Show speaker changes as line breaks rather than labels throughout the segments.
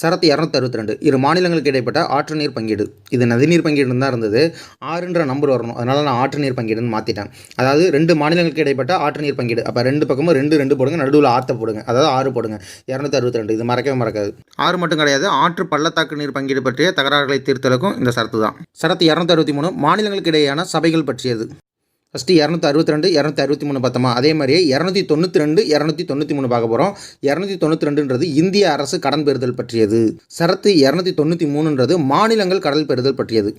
சரத்து இரநூத்தி அறுபத்தி ரெண்டு இரு மாநிலங்களுக்கு இடைப்பட்ட ஆற்று நீர் பங்கீடு. இது நதிநீர் பங்கீடுன்னு தான் இருந்தது. ஆறுன்ற நம்பர் வரணும். அதனால் நான் ஆற்று நீர் பங்கீடுன்னு மாற்றிட்டேன் அதாவது ரெண்டு மாநிலங்களுக்கு இடைப்பட்ட ஆற்று நீர் பங்கீடு. அப்போ ரெண்டு பக்கமும் ரெண்டு ரெண்டு போடுங்க. நடுவில் ஆற்ற போடுங்க. அதாவது ஆறு போடுங்க. இரநூத்தி அறுபத்தி ரெண்டு இது மறக்கவே மறக்காது. ஆறு மட்டும் கிடையாது. ஆற்று பள்ளத்தாக்கு நீர் பங்கீடு பற்றிய தகராறுகளை தீர்த்தலுக்கும் இந்த சரத்து தான். சரத்து இரநூத்தி அறுபத்தி மூணு மாநிலங்களுக்கு இடையேயான சபைகள் பற்றியது. ஃபஸ்ட்டு இரநூத்தி அறுபத்தி ரெண்டு இரநூத்தி அறுபத்தி மூணு பார்த்தோமா? அதே மாதிரியே இரநூத்தி தொண்ணூற்றி ரெண்டு இரநூத்தி தொண்ணூற்றி மூணு பார்க்க போகிறோம் இரநூத்தி தொண்ணூற்றி ரெண்டுன்றது இந்திய அரசு கடன் பெறுதல் பற்றியது. சரத்து இரநூத்தி தொண்ணூற்றி மூணுன்றது மாநிலங்கள் கடல் பெறுதல் பற்றியது.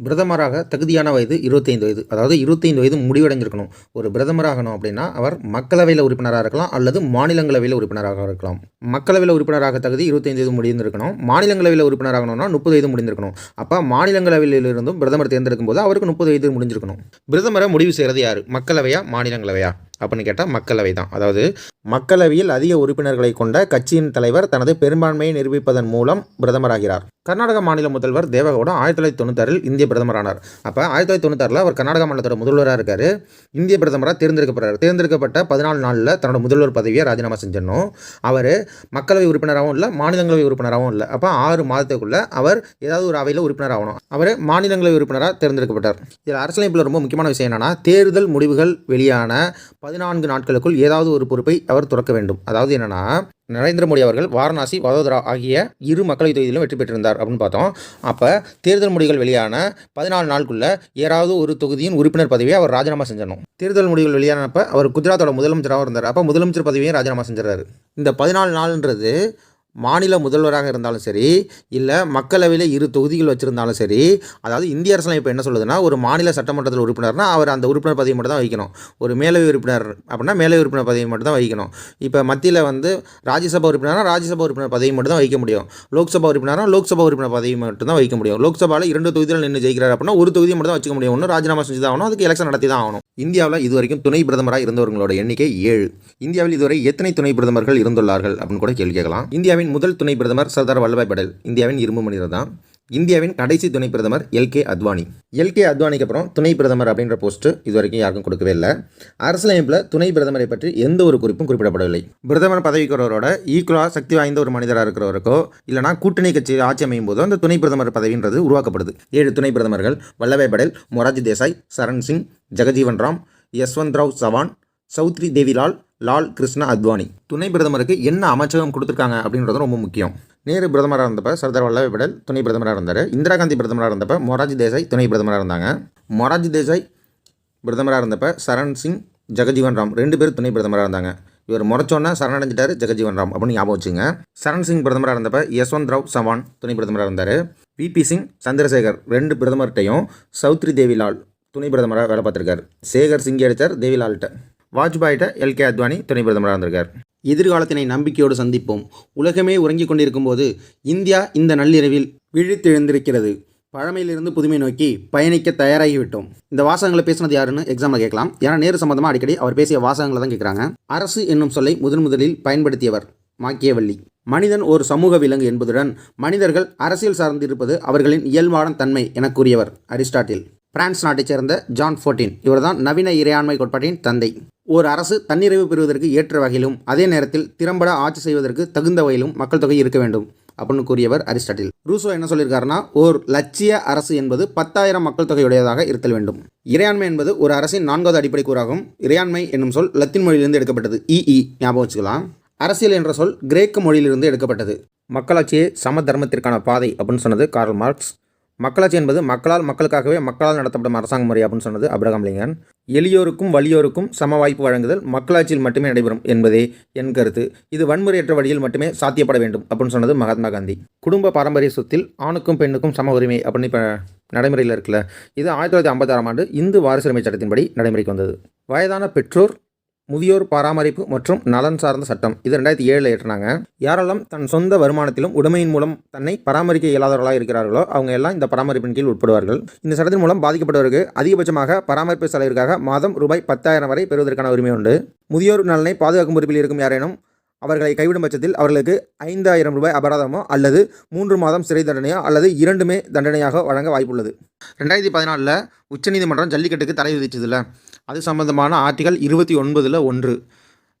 பிரதமராக தகுதியான வயது இருபத்தைந்து வயது. அதாவது இருபத்தைந்து வயது முடிவடைஞ்சிருக்கணும். ஒரு பிரதமராகணும் அப்படின்னா அவர் மக்களவையில் உறுப்பினராக இருக்கலாம் அல்லது மாநிலங்களவையில் உறுப்பினராக இருக்கலாம். மக்களவையில் உறுப்பினராக தகுதி இருபத்தைந்து வயது முடிந்திருக்கணும். மாநிலங்களவையில் உறுப்பினராகணும்னா முப்பது வயது முடிந்திருக்கணும். அப்போ மாநிலங்களவையிலிருந்தும் பிரதமர் தேர்ந்தெடுக்கும் போது அவருக்கு முப்பது வயது முடிஞ்சிருக்கணும். பிரதமரை முடிவு செய்கிறது யார்? மக்களவையா மாநிலங்களவையா? அப்படின்னு கேட்டால் மக்களவை தான். அதாவது மக்களவையில் அதிக உறுப்பினர்களை கொண்ட கட்சியின் தலைவர் தனது பெரும்பான்மையை நிரூபிப்பதன் மூலம் பிரதமராகிறார். கர்நாடக மாநில முதல்வர் தேவகவுடா ஆயிரத்தி தொள்ளாயிரத்தி தொண்ணூத்தாறில் இந்திய பிரதமரானார். அப்போ ஆயிரத்தி தொள்ளாயிரத்தி தொண்ணூத்தாறில் அவர் கர்நாடக மாநிலத்தோட முதல்வராக இருக்கார். இந்திய பிரதமராக தேர்ந்தெடுக்கப்படுறார் தேர்ந்தெடுக்கப்பட்ட பதினாலு நாளில் தன்னோட முதல்வர் பதவியை ராஜினாமா செஞ்சிடணும். அவர் மக்களவை உறுப்பினராகவும் இல்லை மாநிலங்களவை உறுப்பினராகவும் இல்லை. அப்போ ஆறு மாதத்துக்குள்ளே அவர் ஏதாவது ஒரு அவையில் உறுப்பினர் ஆகணும் அவர் மாநிலங்களவை உறுப்பினராக தேர்ந்தெடுக்கப்பட்டார். இதில் அரசியலமைப்பில் ரொம்ப முக்கியமான விஷயம் என்னன்னா தேர்தல் முடிவுகள் வெளியான பதினான்கு நாட்களுக்குள் ஏதாவது ஒரு பொறுப்பை அவர் துறக்க வேண்டும். அதாவது என்னென்னா நரேந்திர மோடி அவர்கள் வாரணாசி வதோதரா ஆகிய இரு மக்களவைத் தொகுதியிலும் வெற்றி பெற்றிருந்தார் அப்படின்னு பார்த்தோம். அப்போ தேர்தல் முடிவுகள் வெளியான பதினாலு நாளுக்குள்ள ஏதாவது ஒரு தொகுதியின் உறுப்பினர் பதவியை அவர் ராஜினாமா செஞ்சணும் தேர்தல் முடிவுகள் வெளியானப்போ அவர் குஜராத்தோட முதலமைச்சராக இருந்தார். அப்போ முதலமைச்சர் பதவியை ராஜினாமா செஞ்சிடறாரு. இந்த பதினாலு நாள்ன்றது மாநில முதல்வராக இருந்தாலும் சரி இல்லை மக்களவையில் இரு தொகுதிகள் வச்சுருந்தாலும் சரி அதாவது இந்திய அரசியலமைப்பு என்ன சொல்லுதுன்னா ஒரு மாநில சட்டமன்றத்தில் உறுப்பினர்னா அவர் அந்த உறுப்பினர் பதவி மட்டும் தான் வைக்கணும் ஒரு மேலவை உறுப்பினர் அப்படின்னா மேலவை உறுப்பினர் பதவி மட்டும் தான் வைக்கணும் இப்போ மத்தியில் வந்து ராஜ்யசபா உறுப்பினர்னா ராஜ்யசபா உறுப்பினர் பதவி மட்டும் தான் வைக்க முடியும். லோக்சபா உறுப்பினர்னா லோக்சபா உறுப்பினர் பதவி மட்டும் தான் வைக்க முடியும். லோக்சபாவில் இரண்டு தொகுதியில் நின்று ஜெயிக்கிறார் அப்படின்னா ஒரு தொகுதி மட்டும் தான் வச்சுக்க முடியும். ஒன்று ராஜினாமா செஞ்சு தான் ஆகணும் அதுக்கு எலெக்ஷன் நடத்தி தான் ஆகணும். இந்தியாவில் இதுவரைக்கும் துணை பிரதமராக இருந்தவர்களோட எண்ணிக்கை ஏழு. இந்தியாவில் இதுவரை எத்தனை துணை பிரதமர்கள் இருந்துள்ளார்கள் அப்படின்னு கூட கேள்வி கேட்கலாம். இந்தியாவின் முதல் துணை பிரதமர் சர்தார் வல்லபாய் படேல். இந்தியாவின் இரும்பு மனிதர் தான் இந்தியாவின் கடைசி துணை பிரதமர் எல்கே அத்வானி. எல்கே அத்வானிக்கு அப்புறம் துணை பிரதமர் அப்படின்ற போஸ்ட் இது வரைக்கும் யாருக்கும் கொடுக்கவே இல்லை. அரசியலமைப்பில் துணை பிரதமரை பற்றி எந்த ஒரு குறிப்பும் குறிப்பிடப்படவில்லை. பிரதமர் பதவிக்கிறவரோட ஈக்குவலாக சக்தி வாய்ந்த ஒரு மனிதராக இருக்கிறவருக்கோ இல்லைனா கூட்டணி கட்சி ஆட்சி அமையும் போதோ அந்த துணை பிரதமர் பதவின்றது உருவாக்கப்படுது. ஏழு துணை பிரதமர்கள் வல்லபாய் படேல் மொராஜி தேசாய் சரண் சிங் ஜெகஜீவன் ராம் யஸ்வந்த் ராவ் சவான் சௌத்ரி தேவிலால் லால் கிருஷ்ணா அத்வானி. துணை பிரதமருக்கு என்ன அமைச்சகம் கொடுத்துருக்காங்க அப்படின்றது ரொம்ப முக்கியம். நேரு பிரதமராக இருந்தப்ப சர்தார் வல்லபாய் படேல் துணை பிரதமராக இருந்தார். இந்திரா காந்தி பிரதமராக இருந்தப்ப மொராஜி தேசாய் துணை பிரதமராக இருந்தாங்க. மொராஜி தேசாய் பிரதமராக இருந்தப்ப சரண் சிங் ஜெகஜீவன் ராம் ரெண்டு பேரும் துணை பிரதமராக இருந்தாங்க. இவர் முறைச்சோன்னா சரணடைஞ்சிட்டார் ஜெகஜீவன் ராம் அப்படின்னு ஞாபகம் வச்சுங்க. சரண் சிங் பிரதமராக இருந்தப்ப யஸ்வந்த் ராவ் சவான் துணை பிரதமராக இருந்தார். விபி சிங் சந்திரசேகர் ரெண்டு பிரதமர்கிட்டையும் சௌத்ரி தேவிலால் துணை பிரதமராக வேலை பார்த்துருக்காரு. சேகர் சிங் அடித்தார் தேவிலால்கிட்ட. வாஜ்பாயிட்ட எல்கே அத்வானி துணை பிரதமராக இருந்திருக்கார். எதிர்காலத்தினை நம்பிக்கையோடு சந்திப்போம். உலகமே உறங்கிக் கொண்டிருக்கும் போது இந்தியா இந்த நள்ளிரவில் விழித்தெழுந்திருக்கிறது. பழமையிலிருந்து புதுமை நோக்கி பயணிக்க தயாராகிவிட்டோம். இந்த வாசகங்களை பேசினது யாருன்னு எக்ஸாமில் கேட்கலாம். ஏன்னா நேரு சம்பந்தமாக அடிக்கடி அவர் பேசிய வாசகங்களை தான் கேட்குறாங்க. அரசு என்னும் சொல்லை முதன் முதலில் பயன்படுத்தியவர் மாக்கியவள்ளி மனிதன் ஒரு சமூக விலங்கு என்பதுடன் மனிதர்கள் அரசியல் சார்ந்திருப்பது அவர்களின் இயல்பான தன்மை என கூறியவர் அரிஸ்டாட்டில். பிரான்ஸ் நாட்டைச் சேர்ந்த ஜான் ஃபோர்டின். இவர்தான் நவீன இறையாண்மை கோட்பாட்டின் தந்தை. ஒரு அரசு தன்னிறைவு பெறுவதற்கு ஏற்ற வகையிலும் அதே நேரத்தில் திறம்பட ஆட்சி செய்வதற்கு தகுந்த வகையிலும் மக்கள் தொகை இருக்க வேண்டும் அப்படின்னு கூறியவர் அரிஸ்டாட்டில். ரூசோ என்ன சொல்லியிருக்காருன்னா ஓர் லட்சிய அரசு என்பது பத்தாயிரம் மக்கள் தொகையுடையதாக இருத்தல் வேண்டும். இறையாண்மை என்பது ஒரு அரசின் நான்காவது அடிப்படை கூறாகும். இறையாண்மை என்னும் சொல் லத்தின் மொழியிலிருந்து எடுக்கப்பட்டது. இஇ ஞாபகம் வச்சுக்கலாம். அரசியல் என்ற சொல் கிரேக்க மொழியிலிருந்து எடுக்கப்பட்டது. மக்களாட்சியே சம தர்மத்திற்கான பாதை அப்படின்னு சொன்னது கார்ல் மார்க்ஸ். மக்களாட்சி என்பது மக்களால் மக்களுக்காகவே மக்களால் நடத்தப்படும் அரசாங்க முறை அப்படின்னு சொன்னது அப்ரஹாம் லிங்கன். எளியோருக்கும் வலியோருக்கும் சம வாய்ப்பு வழங்குதல் மக்களாட்சியில் மட்டுமே நடைபெறும் என்பதே என் கருத்து. இது வன்முறையற்ற வழியில் மட்டுமே சாத்தியப்பட வேண்டும் அப்படின்னு சொன்னது மகாத்மா காந்தி. குடும்ப பாரம்பரிய சொத்தில் ஆணுக்கும் பெண்ணுக்கும் சம உரிமை அப்படின்னு இப்போ நடைமுறையில் இருக்குல்ல. இது ஆயிரத்தி தொள்ளாயிரத்தி ஐம்பத்தாறாம் ஆண்டு இந்து வாரிசுரிமை சட்டத்தின்படி நடைமுறைக்கு வந்தது. வயதான பெற்றோர் முதியோர் பராமரிப்பு மற்றும் நலன் சார்ந்த சட்டம். இது ரெண்டாயிரத்தி ஏழில் ஏற்றினாங்க யாரெல்லாம் தன் சொந்த வருமானத்திலும் உடைமையின் மூலம் தன்னை பராமரிக்க இயலாதவர்களாக இருக்கிறார்களோ அவங்க எல்லாம் இந்த பராமரிப்பின் கீழ் உட்படுவார்கள். இந்த சட்டத்தின் மூலம் பாதிக்கப்பட்டவருக்கு அதிகபட்சமாக பராமரிப்பு செலவிற்காக மாதம் ரூபாய் பத்தாயிரம் வரை பெறுவதற்கான உரிமை உண்டு. முதியோர் நலனை பாதுகாக்கும் பொறுப்பில் இருக்கும் யாரேனும் அவர்களை கைவிடும் பட்சத்தில் அவர்களுக்கு ஐந்தாயிரம் ரூபாய் அபராதமோ அல்லது மூன்று மாதம் சிறை தண்டனையோ அல்லது இரண்டுமே தண்டனையாக வழங்க வாய்ப்புள்ளது. ரெண்டாயிரத்தி பதினாலில் உச்சநீதிமன்றம் ஜல்லிக்கட்டுக்கு தடை விதிச்சதில்ல அது சம்பந்தமான ஆர்டிகல் இருபத்தி ஒன்பதில் ஒன்று.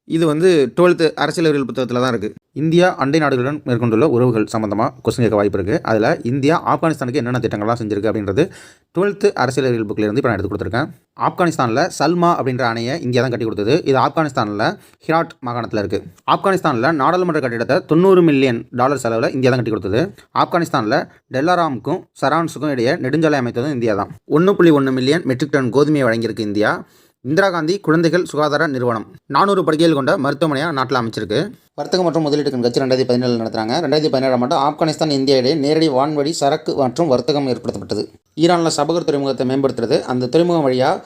இது வந்து டுவெல்த்து அரசியலவியல் புத்தகத்தில் தான் இருக்குது இந்தியா அண்டை நாடுகளுடன் மேற்கொண்டுள்ள உறவுகள் சம்மந்தமாக கொஸ்டின் கேட்க வாய்ப்பு இருக்குது அதில் இந்தியா ஆப்கானிஸ்தானுக்கு என்னென்ன திட்டங்கள்லாம் செஞ்சிருக்கு அப்படின்றது டுவெல்த்து அரசியலவியல் புக்கில் இருந்து இப்போ நான் எடுத்து கொடுத்துருக்கேன். ஆப்கானிஸ்தானில் சல்மா அப்படின்ற அணையை இந்தியா தான் கட்டி கொடுத்தது. இது ஆப்கானிஸ்தானில் ஹிராட் மாகாணத்தில் இருக்குது ஆப்கானிஸ்தானில் நாடாளுமன்ற கட்டிடத்தை தொண்ணூறு மில்லியன் டாலர் செலவில் இந்தியா தான் கட்டி கொடுத்தது. ஆப்கானிஸ்தானில் டெல்லாராமுக்கும் சரான்ஸுக்கும் இடையே நெடுஞ்சாலை அமைத்ததும் இந்தியா தான். ஒன்று புள்ளி ஒன்று மில்லியன் மெட்ரிக் டன் கோதுமையை வழங்கியிருக்கு இந்தியா. இந்திரா காந்தி குழந்தைகள் சுகாதார நிறுவனம். நானூறு படுக்கைகள் கொண்ட மருத்துவமனையாக நாட்டில் அமைச்சிருக்கு. வர்த்தகம் மற்றும் முதலீட்டு கண்காட்சி ரெண்டாயிரத்தி பதினேழு நடத்துறாங்க. ரெண்டாயிரத்தி பதினேழாம் ஆண்டு ஆப்கானிஸ்தான் இந்தியா இடையே நேரடி வான்வழி சரக்கு மற்றும் வர்த்தகம் ஏற்படுத்தப்பட்டது. ஈரானில் சபகர் துறைமுகத்தை மேம்படுத்துறது. அந்த துறைமுகம் வழியாக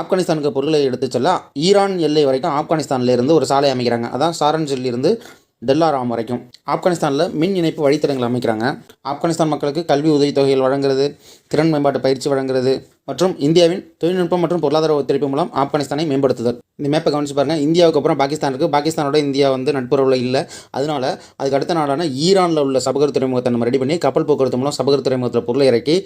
ஆப்கானிஸ்தானுக்கு பொருளை எடுத்துச் செல்ல ஈரான் எல்லை வரைக்கும் ஆப்கானிஸ்தான்லேருந்து ஒரு சாலை அமைக்கிறாங்க. அதான் சாரன்ஜில் இருந்து டெல்லாராம் வரைக்கும். ஆப்கானிஸ்தானில் மின் இணைப்பு வழித்தடங்கள் அமைக்கிறாங்க. ஆப்கானிஸ்தான் மக்களுக்கு கல்வி உதவித்தொகைகள் வழங்குறது திறன் மேம்பாட்டு பயிற்சி வழங்குறது மற்றும் இந்தியாவின் தொழில்நுட்பம் மற்றும் பொருளாதார ஒத்துழைப்பு மூலம் ஆப்கானிஸ்தானை மேம்படுத்துதல். இந்த மேப்பை கவனிச்சு பாருங்கள் இந்தியாவுக்கு அப்புறம் பாகிஸ்தான் இருக்குது பாகிஸ்தானோட இந்தியா வந்து நட்புறவில் இல்லை. அதனால அதுக்கு அடுத்த நாடான ஈரானில் உள்ள சபகர் துறைமுகத்தை நம்ம ரெடி பண்ணி கப்பல் போக்குவரத்து மூலம் சபகர் துறைமுகத்தில் பொருளை இறக்கி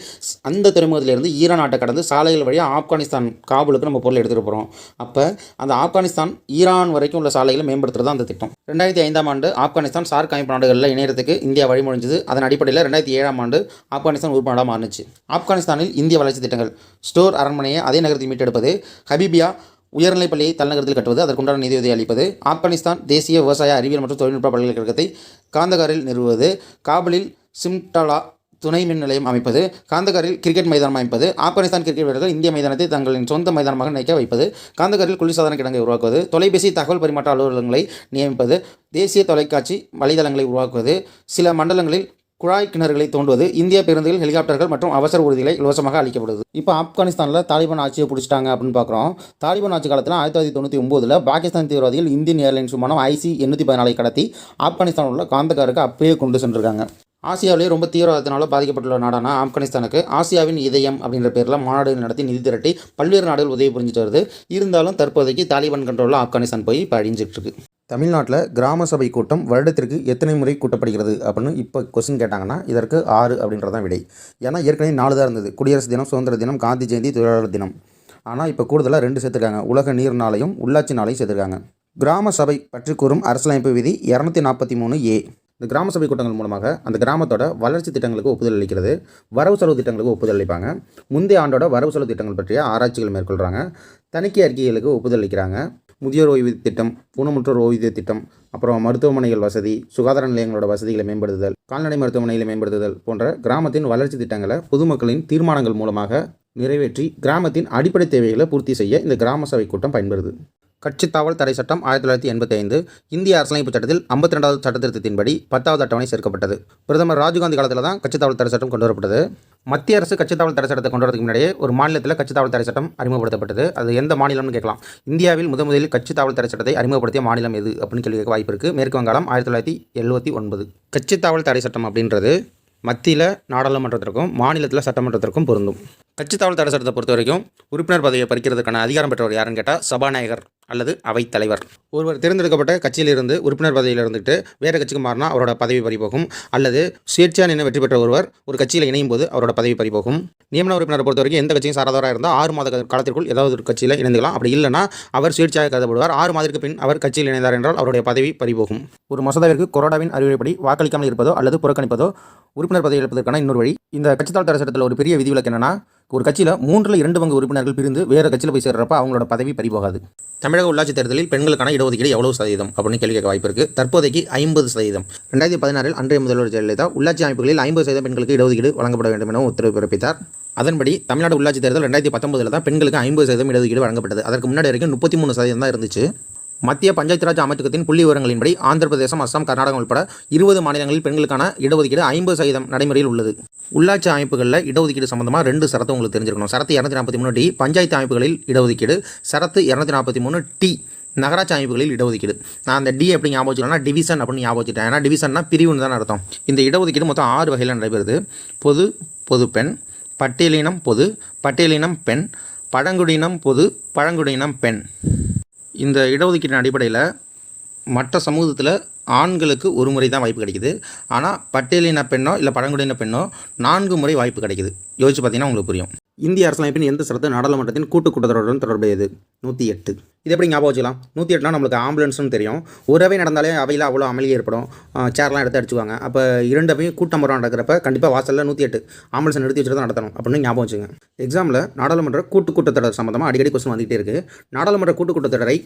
அந்த துறைமுகத்திலிருந்து ஈரான் நாட்டை கடந்து சாலைகள் வழியாக ஆப்கானிஸ்தான் காபூலுக்கு நம்ம பொருளை எடுத்துகிட்டு போகிறோம் அப்போ அந்த ஆப்கானிஸ்தான் ஈரான் வரைக்கும் உள்ள சாலைகளை மேம்படுத்துறது தான் அந்த திட்டம். ரெண்டாயிரத்தி ஐந்தாம் ஆண்டு ஆப்கானிஸ்தான் சார்க் அமைப்பு நாடுகளில் இணையறதுக்கு இந்தியா வழிமொழிஞ்சது. அதன் அடிப்படையில் ரெண்டாயிரத்தி ஏழாம் ஆண்டு ஆப்கானிஸ்தான் உறுப்பு நாடாக மாறுச்சு ஆப்கானிஸ்தானில் இந்திய வளர்ச்சி திட்டங்கள். ஸ்டோர் அரண்மனையை அதே நகரத்தில் மீட்டெடுப்பது ஹபீபியா உயர்நிலைப் பள்ளியை தலைநகரத்தில் கட்டுவது அதற்குண்டான நிதியுதவி அளிப்பது ஆப்கானிஸ்தான் தேசிய விவசாய அறிவியல் மற்றும் தொழில்நுட்ப பல்கலைக்கழகத்தை காந்தகாரில் நிறுவுவது காபலில் சிம்டாலா துணை மின் நிலையம் அமைப்பது காந்தகாரில் கிரிக்கெட் மைதானம் அமைப்பது ஆப்கானிஸ்தான் கிரிக்கெட் வீரர்கள் இந்திய மைதானத்தை தங்களின் சொந்த மைதானமாக நினைக்க வைப்பது காந்தகாரில் குளிர்சாதன கிடங்கை உருவாக்குவது தொலைபேசி தகவல் பரிமாற்ற அலுவலகங்களை நியமிப்பது தேசிய தொலைக்காட்சி வலைதளங்களை உருவாக்குவது சில மண்டலங்களில் குழாய் கிணறுகளை தோண்டுவது இந்திய பேருந்துகள் ஹெலிகாப்டர்கள் மற்றும் அவசர ஊர்திகளை இலவசமாக அளிக்கப்படுது. இப்போ ஆப்கானிஸ்தானில் தாலிபான் ஆட்சியை பிடிச்சிட்டாங்க அப்படின்னு பார்க்குறோம். தாலிபான் ஆட்சி காலத்தில் ஆயிரத்தி தொள்ளாயிரத்தி தொண்ணூற்றி ஒம்போதில் பாகிஸ்தான் தீவிரவாதிகள் இந்தியன் ஏர்லைன்ஸ் விமானம் ஐசி எண்ணூற்றி பதினாலை கடத்தி ஆப்கானிஸ்தான் உள்ள காந்தகாருக்கு அப்பயே கொண்டு சென்றிருக்காங்க. ஆசியாவிலேயே ரொம்ப தீவிரவாதத்தினால பாதிக்கப்பட்டுள்ள நாடான ஆப்கானிஸ்தானுக்கு ஆசியாவின் இதயம் அப்படின்ற பேரில் மாநாடுகள் நடத்தி நிதி திரட்டி பல்வேறு நாடுகள் உதவி புரிஞ்சுட்டு வருது. இருந்தாலும் தற்போதைக்கு தாலிபான் கண்ட்ரோலில் ஆப்கானிஸ்தான் போய் இப்போ அழிஞ்சிட்டு இருக்கு. தமிழ்நாட்டில் கிராம சபை கூட்டம் வருடத்திற்கு எத்தனை முறை கூட்டப்படுகிறது அப்படின்னு இப்போ கொஸ்டின் கேட்டாங்கன்னா இதற்கு ஆறு அப்படின்றதான் விடை. ஏன்னா ஏற்கனவே நாலு தான் இருந்தது. குடியரசு தினம் சுதந்திர தினம் காந்தி ஜெயந்தி தொழிலாளர் தினம். ஆனால் இப்போ கூடுதலாக ரெண்டு சேர்த்துருக்காங்க. உலக நீர் நாளையும் உள்ளாட்சி நாளையும் சேர்த்துருக்காங்க. கிராம சபை பற்றி கூறும் அரசியலமைப்பு விதி இரநூத்தி நாற்பத்தி மூணு ஏ. இந்த கிராம சபை கூட்டங்கள் மூலமாக அந்த கிராமத்தோட வளர்ச்சி திட்டங்களுக்கு ஒப்புதல் அளிக்கிறது. வரவு செலவு திட்டங்களுக்கு ஒப்புதல் அளிப்பாங்க. முந்தைய ஆண்டோட வரவு செலவு திட்டங்கள் பற்றிய ஆராய்ச்சிகள் மேற்கொள்கிறாங்க தணிக்கை அறிக்கைகளுக்கு ஒப்புதல் அளிக்கிறாங்க. முதியோர் ஓய்வு திட்டம் ஊனமுற்றோர் ஓய்வூதிய திட்டம் அப்புறம் மருத்துவமனைகள் வசதி சுகாதார நிலையங்களோட வசதிகளை மேம்படுத்துதல் கால்நடை மருத்துவமனைகளை மேம்படுத்துதல் போன்ற கிராமத்தின் வளர்ச்சி திட்டங்களை பொதுமக்களின் தீர்மானங்கள் மூலமாக நிறைவேற்றி கிராமத்தின் அடிப்படை தேவைகளை பூர்த்தி செய்ய இந்த கிராம சபை கூட்டம் பயன்படுது. கட்சித் தாவல் தடை சட்டம் ஆயிரத்தி தொள்ளாயிரத்தி எண்பத்தி ஐந்து இந்திய அரசியலமைப்பு சட்டத்தில் ஐம்பத்தி ரெண்டாவது சட்டத்திருத்தத்தின்படி பத்தாவது அட்டவணை சேர்க்கப்பட்டது. பிரதமர் ராஜீவ்காந்தி காலத்தில் தான் கட்சித் தாவல் தடை சட்டம் கொண்டு வரப்பட்டது மத்திய அரசு கட்சித் தாவல் தடை சட்டத்தை கொண்டு வரதுக்கு முன்னாடியே ஒரு மாநிலத்தில் கட்சித் தாவல் தடை சட்டம் அறிமுகப்படுத்தப்பட்டது. அது எந்த மாநிலம்னு கேட்கலாம். இந்தியாவில் முத முதலில் கட்சி தாவல் தடை சட்டத்தை அறிமுகப்படுத்திய மாநிலம் எது அப்படின்னு கேள்வி கேட்க வாய்ப்பு இருக்குது மேற்கு வங்காளம் ஆயிரத்தி தொள்ளாயிரத்தி எழுபத்தி ஒன்பது. கட்சித் தாவல் தடை சட்டம் அப்படின்றது மத்தியில் நாடாளுமன்றத்திற்கும் மாநிலத்தில் சட்டமன்றத்திற்கும் பொருந்தும். கட்சித் தாவல் தடை சட்டத்தை பொறுத்த வரைக்கும் உறுப்பினர் பதவியை பறிக்கிறதுக்கான அதிகாரம் பெற்றவர் யாருன்னு கேட்டால் சபாநாயகர் அல்லது அவைத் தலைவர். ஒருவர் தேர்ந்தெடுக்கப்பட்ட கட்சியிலிருந்து உறுப்பினர் பதவியில் இருந்துட்டு வேறு கட்சிக்கு மாறினா அவரோட பதவி பறிபோகும். அல்லது சுயேட்சையாக நின்று வெற்றி பெற்ற ஒருவர் ஒரு கட்சியில் இணையும் போது அவரோட பதவி பறிபோகும். நியமன உறுப்பினரை பொறுத்த வரைக்கும் எந்த கட்சியும் சாராதவராக இருந்தால் ஆறு மாத காலத்திற்குள் ஏதாவது ஒரு கட்சியில் இணைந்துக்கலாம். அப்படி இல்லைனா அவர் சுயேட்சையாக கருதப்படுவார். ஆறு மாதத்திற்கு பின் அவர் கட்சியில் இணைந்தார் என்றால் அவருடைய பதவி பறிபோகும். ஒரு மசோதாவிற்கு கொரோடாவின் அறிவுரைப்படி வாக்களிக்காமல் இருப்பதோ அல்லது புறக்கணிப்பதோ உறுப்பினர் பதவி இழப்பதற்கான இன்னொரு வழி. இந்த கட்சித்தாள் தடை சட்டத்தில் ஒரு பெரிய விதிவிலக்கு என்னன்னா ஒரு கட்சியில் மூன்றில் இரண்டு பங்கு உறுப்பினர்கள் பிரிந்து வேறு கட்சியில் போய் சேர்றப்ப அவங்களோட பதவி பறிபோகாது. தமிழக உள்ளாட்சி தேர்தலில் பெண்களுக்கான இடஒதுக்கீடு எவ்வளவு சதவீதம் அப்படின்னு கேள்வி கேட்க வாய்ப்பு இருக்குது தற்போதைக்கு ஐம்பது சதவீதம். ரெண்டாயிரத்தி பதினாறில் அன்றைய முதல்வர் ஜெயலலிதா உள்ளாட்சி அமைப்புகளில் ஐம்பது சதவீதம் பெண்களுக்கு இடஒதுக்கீடு வழங்கப்பட வேண்டும் என உத்தரவு பிறப்பித்தார். அதன்படி தமிழ்நாடு உள்ளாட்சி தேர்தல் ரெண்டாயிரத்தி பத்தொன்பதில் தான் பெண்களுக்கு ஐம்பது சதவீதம் இடஒதுக்கீடு வழங்கப்பட்டது. அதற்கு முன்னாடி வரைக்கும் முப்பத்தி மூணு சதவீதம் தான் இருந்துச்சு. மத்திய பஞ்சாயத்து ராஜ் அமைச்சகத்தின் புள்ளி விவரங்களின்படி ஆந்திர பிரதேசம் அஸ்ஸாம் கர்நாடகம் உட்பட இருபது மாநிலங்களில் பெண்களுக்கான இடஒதுக்கீடு ஐம்பது சதவீதம் நடைமுறையில் உள்ளது. உள்ளாட்சி அமைப்புகளில் இடஒதுக்கீடு சம்பந்தமாக ரெண்டு சரத்து உங்களுக்கு தெரிஞ்சிருக்கணும். சரத்து இரநூத்தி நாற்பத்தி மூணு டி பஞ்சாயத்து அமைப்புகளில் இடஒதுக்கீடு சரத்து இரநூத்தி நாற்பத்தி மூணு டி நகராட்சி அமைப்புகளில் இடஒதுக்கீடு. நான் அந்த டி எப்படி ஞாபகம் வச்சுக்கலாம்னா டிவிஷன் அப்படின்னு ஞாபகம் வச்சுட்டேன் ஏன்னா டிவிஷன்னா பிரிவுன்னு தான் அர்த்தம். இந்த இடஒதுக்கீடு மொத்தம் ஆறு வகையில் நடைபெறுது. பொது பொது பெண் பட்டியலினம் பொது பட்டியலினம் பெண் பழங்குடியினம் பொது பழங்குடியினம் பெண். இந்த இடஒதுக்கீட்டின் அடிப்படையில் மற்ற சமூகத்தில் ஆண்களுக்கு ஒரு முறை தான் வாய்ப்பு கிடைக்குது. ஆனால் பட்டியலின பெண்ணோ இல்லை பழங்குடியின பெண்ணோ நான்கு முறை வாய்ப்பு கிடைக்குது. யோசிச்சு பார்த்தீங்கன்னா உங்களுக்கு புரியும். இந்திய அரசியலமைப்பின் எந்த சரத்து நாடாளுமன்றத்தின் கூட்டு கூட்டத்தொடருடன் தொடர்புடையது? நூற்றி எட்டு. இது எப்படி ஞாபகம் வச்சுக்கலாம்? நூற்றி எட்டுனா நம்மளுக்கு ஆம்புலன்ஸ்னு தெரியும். ஒரு அவை நடந்தாலே அவையில் அவ்வளோ அமளி ஏற்படும். சேர்லாம் எடுத்து அடிச்சுவாங்க அப்போ இரண்டு அவையும் கூட்டமுறை நடக்கிறப்ப கண்டிப்பாக வாசலில் நூற்றி எட்டு ஆம்புலன்ஸ் நிறுத்தி வச்சுட்டு தான் நடத்தணும் அப்படின்னு ஞாபகம் வச்சுங்க. எக்ஸாமில் நாடாளுமன்ற கூட்டு கூட்டத்தொடர் சம்மந்தமாக அடிக்கடி கொஸ்டின் வந்துகிட்டே இருக்குது நாடாளுமன்ற கூட்டு கூட்டத்தொடரை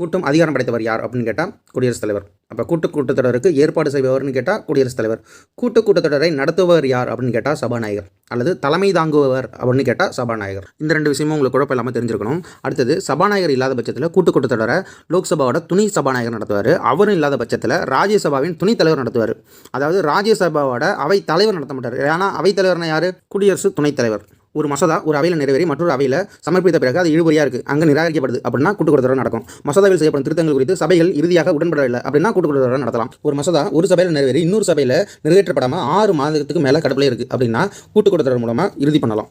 கூட்டும் அதிகாரம் படைத்தவர் யார் அப்படின்னு கேட்டால் குடியரசுத் தலைவர். அப்போ கூட்டு கூட்டத்தொடருக்கு ஏற்பாடு செய்பவர்னு கேட்டால் குடியரசுத் தலைவர். கூட்டு கூட்டத்தொடரை நடத்துபவர் யார் அப்படின்னு கேட்டால் சபாநாயகர். அல்லது தலைமை தாங்குபவர் அப்படின்னு கேட்டால் சபாநாயகர். இந்த ரெண்டு விஷயமும் உங்களுக்கு குழப்பம் இல்லாமல் தெரிஞ்சிருக்கணும். அடுத்தது சபாநாயகர் இல்லாத பட்சத்தில் கூட்டு கூட்டத்தொடரை லோக்சபாவோட துணை சபாநாயகர் நடத்துவார். அவரும் இல்லாத பட்சத்தில் ராஜ்யசபாவின் துணைத் தலைவர் நடத்துவார். அதாவது ராஜ்யசபாவோட அவை தலைவர் நடத்த மாட்டார். ஏன்னா அவைத்தலைவர்னா யார்? குடியரசு துணைத் தலைவர். ஒரு மசோதா ஒரு அவையில் நிறைவேறி மற்றொரு அவையில் சமர்ப்பித்த பிறகு அது இழுபறியாக இருக்குது அங்கே நிராகரிக்கப்படுது அப்படின்னா கூட்டு நடக்கும். மசோதாவில் செய்யப்படும் திருத்தங்கள் குறித்து சபைகள் இறுதியாக உடன்படவில்லை அப்படின்னா கூட்டு நடத்தலாம். ஒரு மசோதா ஒரு சபையில் நிறைவேறி இன்னொரு சபையில் நிறைவேற்றப்படாமல் ஆறு மாதத்துக்கு மேலே கடப்பிலே இருக்குது அப்படின்னா கூட்டு மூலமாக இறுதி பண்ணலாம்.